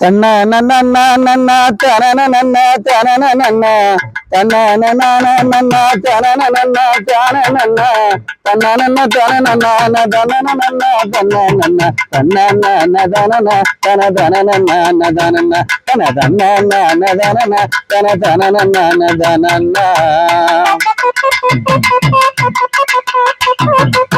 தன்ன நன்ன நன்ன தன நன்ன தன நன்ன தன்ன நன்ன நன்ன தன நன்ன தன நன்ன தன்ன நன்ன தன நன்ன தன நன்ன தன்ன நன்ன தன்ன நன்ன தன தன தன நன்ன தன தன தன்ன தன தன தன தன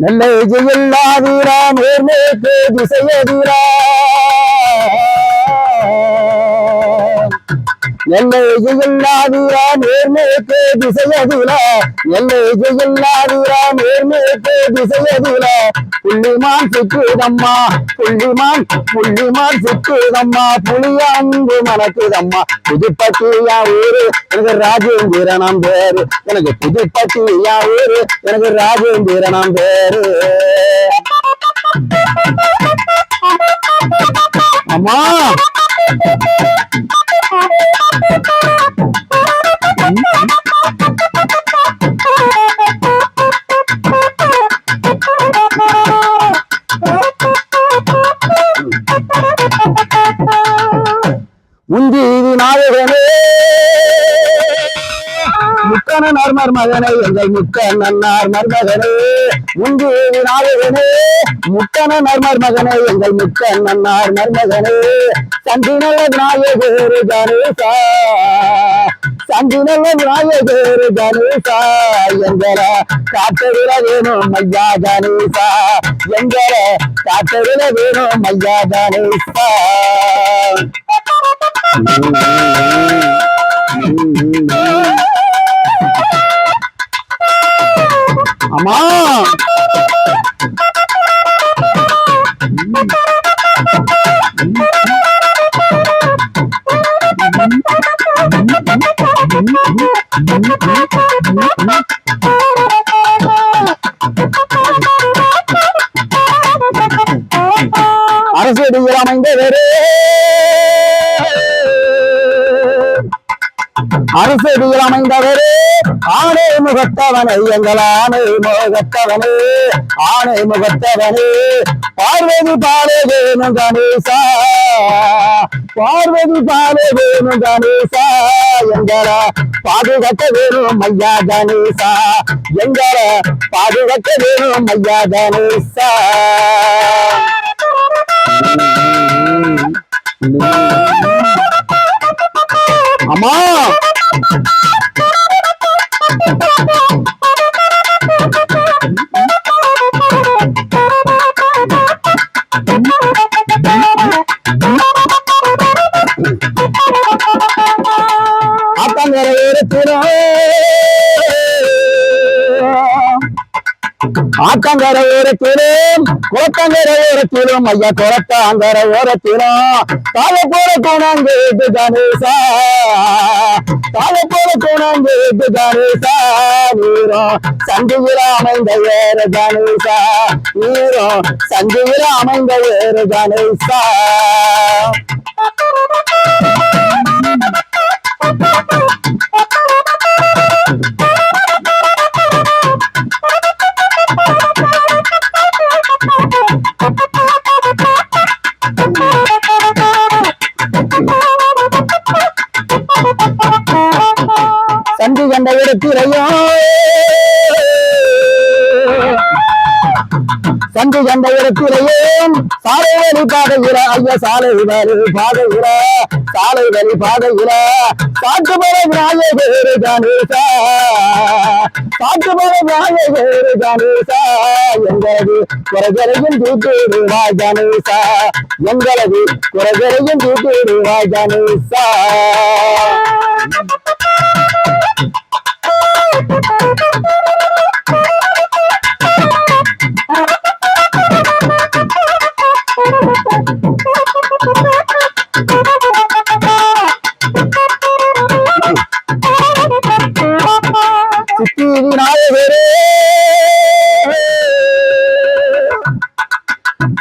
நல்ல ஜெயில்லாதீரா நேர்மேற்கு திசையதீரா எல்லை ஜெயில்லாதீரா நேர்மேற்கு திசையதீரா எல்லை ஜெயில்லாதீரா நேர்மேற்கு திசையதீரா புள்ளிமான் சுற்றுதம்மா புள்ளிமான் புள்ளிமான் சுற்றுதம்மா. புளியாந்து மணக்குதம்மா புதுப்பட்டியா ஊரு எனக்கு ராஜேந்திரனாம் பேரு. எனக்கு புதுப்பட்டியா ஊரு எனக்கு ராஜேந்திரனாம் பேரு. அம்மா! முக்கன மருமகனை எங்கள் முக்க நன்னார் மருமகனே முந்தி நாயகனே முக்கன நர்மர் மகனே. எங்கள் முக்க நன்னார் மருமகனே சந்தினல நாயகர் கணேசா. சந்தினல நாயகரு கணேசா. எங்கள காத்தவில வேணும் ஐயா கணேசா. எங்கள காத்தவில வேணும் ஐயா கணேசா. Mm-hmm. Mm-hmm. Mm-hmm. அம்மா அரசு அமைந்த வேறு அரசடியில் அமைந்தவரே ஆணை முகத்தவனை எங்கள் ஆணை முகத்தவனே ஆணை முகத்தவனே. பார்வதி பாலே வேணும் கணேசா பார்வதி பாலே வேணும் கணேசா. எங்கள பாதுகாக்க வேணும் ஐயா கணேசா எங்கள பாதுகாக்க வேணும் ஐயா கணேசா. Thank you. அம்மா. ஆத்தங்கர இருக்கிறோம் ஆத்தங்கர ஓரத்திலும் குளத்தங்கர ஓரத்திலும் ஐயா குளத்தாங்கர ஓரத்திலும் தாழ போல கோணாங்கு கணேசா தாழ போல கோணாங்கு கணேசா நீரும் சந்தியில் அமைந்த வேறு கணேசா நீரும் சந்தியில் அமைந்த வேறு கணேசா சந்தி கண்ட இடத்திலையும் கண்ட இடத்திலையும் சாலை வழி பாதையில ஐயா சாலை வழி பாதையில சாலை வழி பாதையில காட்டு மர வேறு கணேசா. காட்டு மர வேறு கணேசா. எங்களது குறைகளையும் தூக்கிடுவாய் கணேசா. எங்களது குறைகளையும் தூக்கிடுவாய் கணேசா.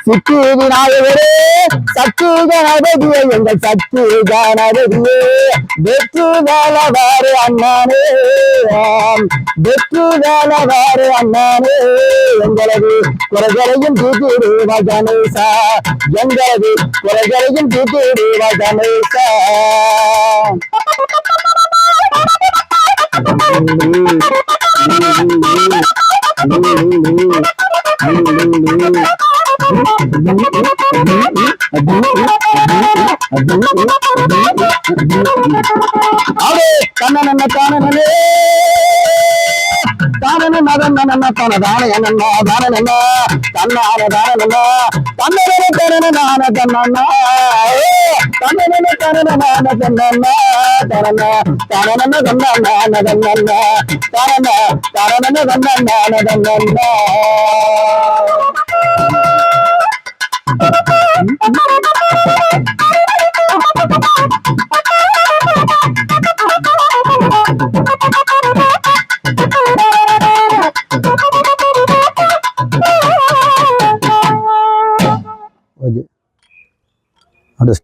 சித்தி விநாயகரே சத்து கணபதியே எங்கள் சத்து கணபதியே வெற்று வேலவாறு அண்ணானே வெற்று வேலவாறு அண்ணானே எங்களது குறைகளையும் தீட்டிடுவா கணேசா எங்களது குறைகளையும் தீட்டிடுவா கணேசா அடே தன்னன தானனே தானன மதன தன தான என்ன தானன தன்னான தானன தன்னன தனன நான தன்னன தன்னன தனன நான தன்னன தனன தனன தன்னன தன்னன தனன தனன தன்னன தன்னன Oh,